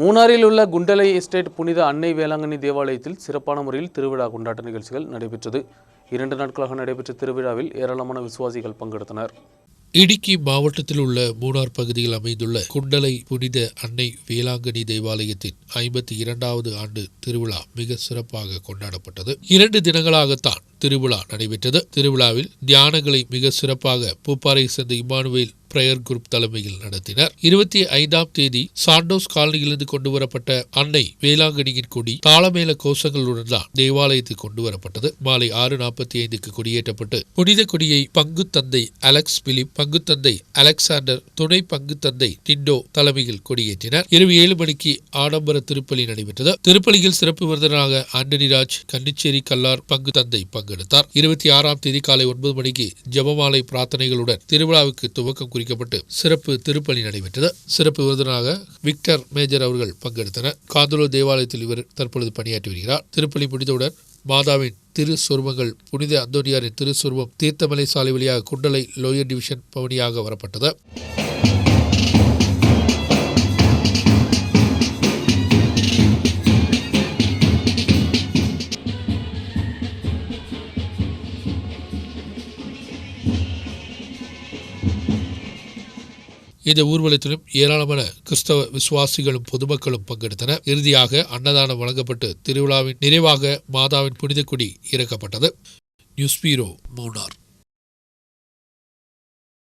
மூணாரில் உள்ள குண்டலை எஸ்டேட் புனித அன்னை வேளாங்கண்ணி தேவாலயத்தில் சிறப்பான முறையில் திருவிழா கொண்டாட்ட நிகழ்ச்சிகள் நடைபெற்றது. இரண்டு நாட்களாக நடைபெற்ற திருவிழாவில் ஏராளமான விசுவாசிகள் பங்கெடுத்தனர். இடுக்கி மாவட்டத்தில் உள்ள மூணார் பகுதியில் அமைந்துள்ள குண்டலை புனித அன்னை வேளாங்கண்ணி தேவாலயத்தின் ஐம்பத்தி இரண்டாவது ஆண்டு திருவிழா மிக சிறப்பாக கொண்டாடப்பட்டது. இரண்டு தினங்களாகத்தான் திருவிழா நடைபெற்றது. திருவிழாவில் தியானங்களை மிக சிறப்பாக பூப்பாறை சேர்ந்த இமானுவேல் பிரேயர் குரூப் தலைமையில் நடத்தினர். இருபத்தி ஐந்தாம் தேதி சாண்டோஸ் காலனியிலிருந்து கொண்டு வரப்பட்ட அன்னை வேளாங்கண்ணியின் கொடி தாளமேல கோஷங்களுடன் தான் தேவாலயத்துக்கு கொண்டு வரப்பட்டது மாலை ஆறு நாற்பத்தி ஐந்துக்கு கொடியேற்றப்பட்டு புனித கொடியை பங்கு தந்தை அலெக்ஸ் பிலிப் பங்கு தந்தை அலெக்சாண்டர் துணை பங்கு தந்தை டிண்டோ தலைமையில் கொடியேற்றினர். இரவு ஏழு மணிக்கு ஆடம்பர திருப்பலி நடைபெற்றது. திருப்பலியில் சிறப்பு விருந்தினராக ஆண்டனிராஜ் கன்னிச்சேரி கல்லார் பங்கு தந்தை பங்கெடுத்தார். இருபத்தி ஆறாம் தேதி காலை ஒன்பது மணிக்கு ஜெபமாலை பிரார்த்தனைகளுடன் திருவிழாவுக்கு துவக்கம் குறிக்கப்பட்டு சிறப்பு திருப்பணி நடைபெற்றது. சிறப்பு விருதுனாக விக்டர் மேஜர் அவர்கள் பங்கெடுத்தனர். காந்தலூர் தேவாலயத்தில் இவர் தற்பொழுது பணியாற்றி வருகிறார். திருப்பலி முடிந்தவுடன் மாதாவின் திரு சொருமங்கள் புனித அந்தோனியாரின் திரு சொருமம் தீர்த்தமலை சாலை வழியாக குண்டலை லோயர் டிவிஷன் பவனியாக வரப்பட்டது. இந்த ஊர்வலத்திலும் ஏராளமான கிறிஸ்தவ விசுவாசிகளும் பொதுமக்களும் பங்கெடுத்தனர். இறுதியாக அன்னதானம் வழங்கப்பட்டு திருவிழாவின் நிறைவாக மாதாவின் புனித கொடி இறக்கப்பட்டது. நியூஸ் பீரோ மூனார்